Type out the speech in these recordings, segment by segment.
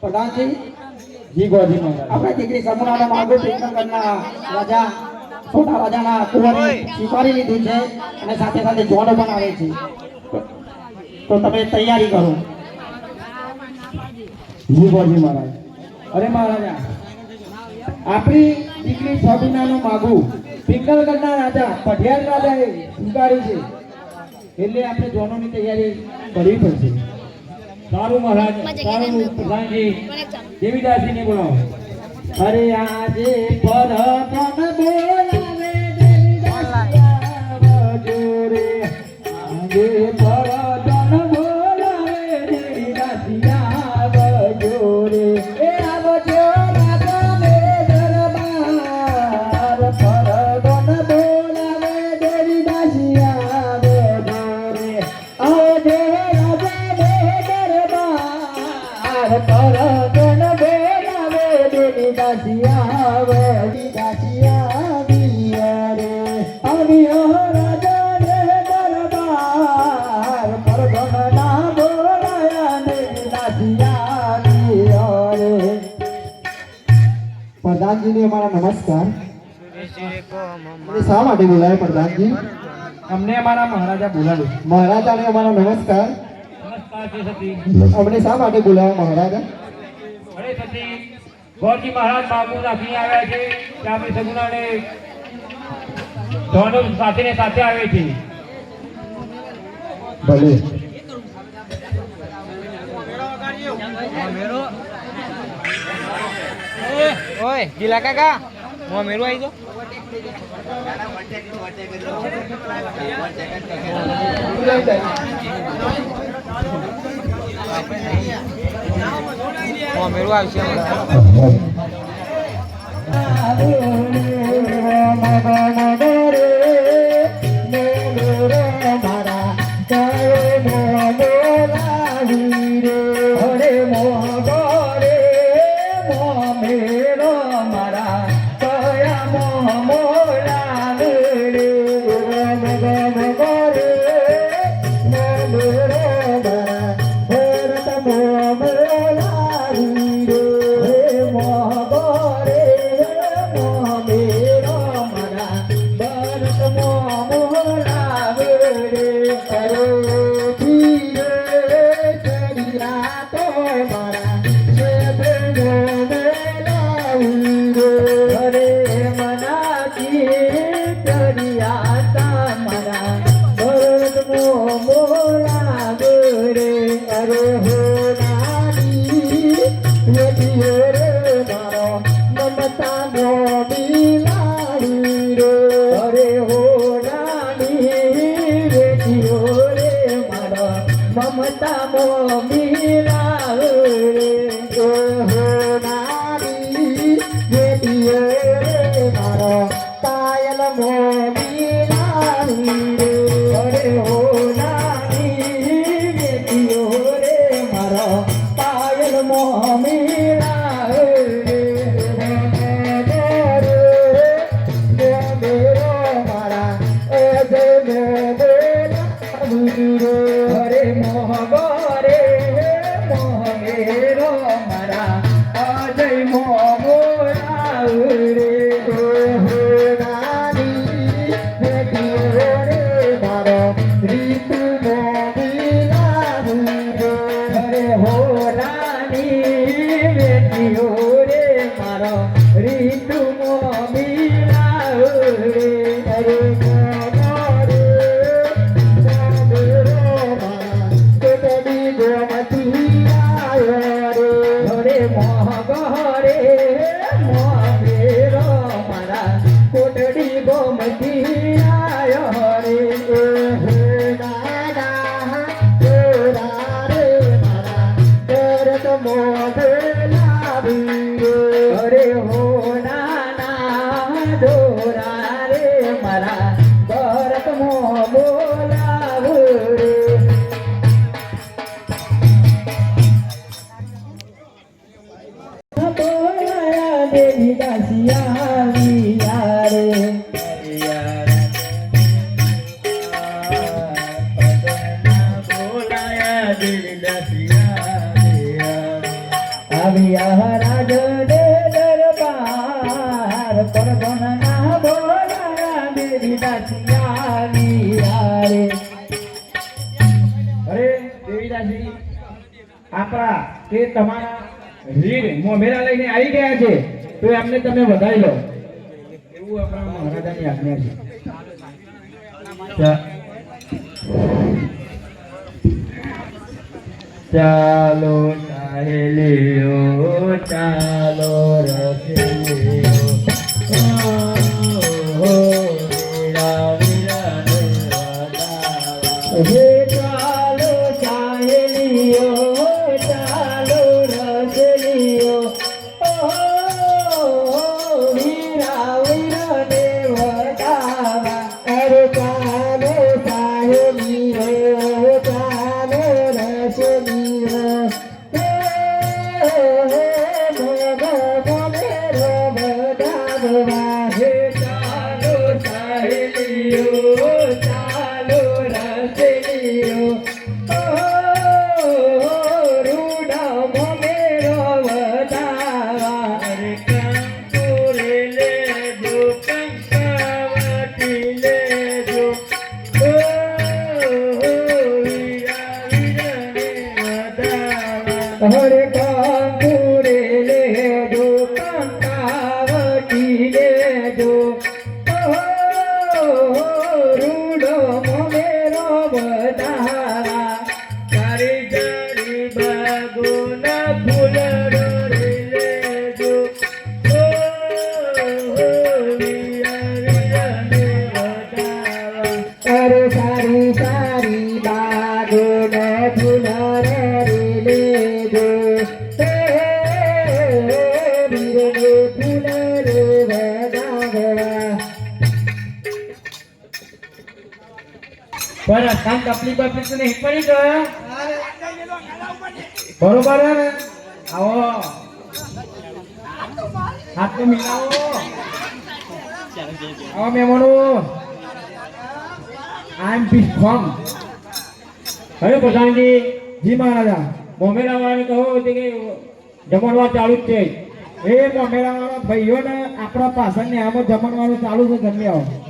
પ્રધાનજી. જી ગોજી મહારાજ. આપણે દીકરી સમુનાનો માગુ પિંકલગઢના રાજા છોટા રાજાના કુંવરે સ્વીકારી લીધું છે અને સાથે સાથે જોડો પણ આવે છે. તો- તો તમે તૈયારી કરો. જી ગોજી મહારાજ. અરે મહારાજા આપણી દીકરી સબીનાનું માગું પિંગલગઢના રાજા પઢિયાર રાજાએ સ્વીકાર્યું છે. એટલે આપણે જોનોની તૈયારી કરવી પડશે. સારું મહારાજ સારું પ્રધાનજી દેવીદાસજીને બોલાવો. અરે આજે બોલાવે દરબાર પરતન બોલાવે દેવી દાસિયા વેદી દાસિયા દિયા રે આવ્યો રાજા રે દરબાર પરતન ના બોલાયા દેવી દાસિયા દિયા રે પ્રધાનજીને અમારા નમસ્કાર. શા માટે બોલાય પ્રધાનજી? અમને અમારા મહારાજા બોલાવ્યું. મહારાજાને અમારો નમસ્કાર. અમને શા માટે બોલાવ્યા મહારાજા? ગોરજી મહારાજ બાપુ રાખીને આવ્યા છે કે આપણે સગુણાને ધોનો સાથે ને સાથે આવે છે. ભલે. ઓય ગીલા કાકા હું મેરું આવી જો હું મેરું આવશે હમણાં. more. આપણા તે તમારા રીડ મોમેરા લઈને આવી ગયા છે, તો એમને તમે વધારી લો. એવું આપણા મહારાજાની આજ્ઞા છે. ચાલો ચાલો રસલીઓ રે જો કામ તકલીફ બકલીફ તને નહીં પડી ગયો. બરોબર હે ને? આવો. હાથ તો મિલાવો. આવો મેમોનો આઈ એમ બી ફોર્મ હવે પ્રધાનજી જી મહારાજા. મોમેરા વાળાને કહો છે કે જમણવા ચાલુ જ છે. એ મોમેરા વાળા ભાઈઓ ને આપણા પાછળની આમાં જમણવાનું ચાલુ છે જમી આવો.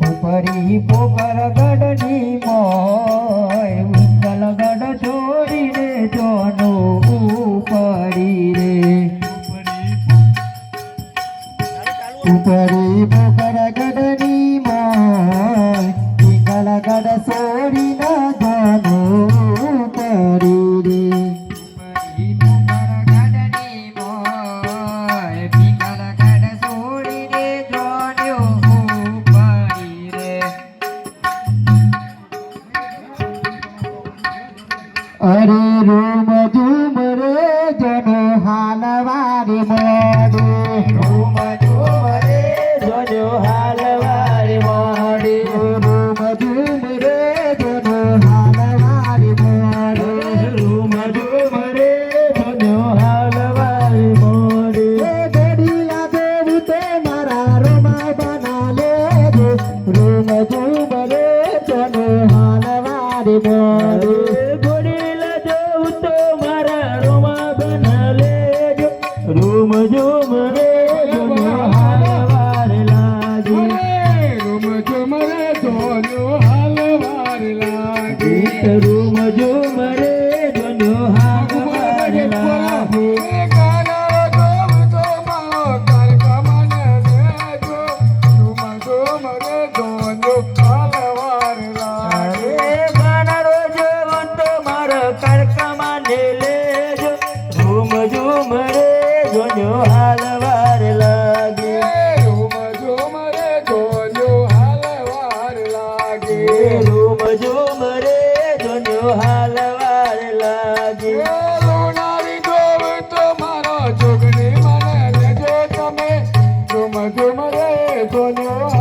ઉપરી પોપર ગઢની મોય ઉત્કલ ગઢ છોડીને જોનો ઉપરી ગઢ છોડીને અરે રૂમ ઝુમ રે જનો હાલવારે મોડે જો હાલ વાર લાગે રૂમ જો প্রেম রে কোনো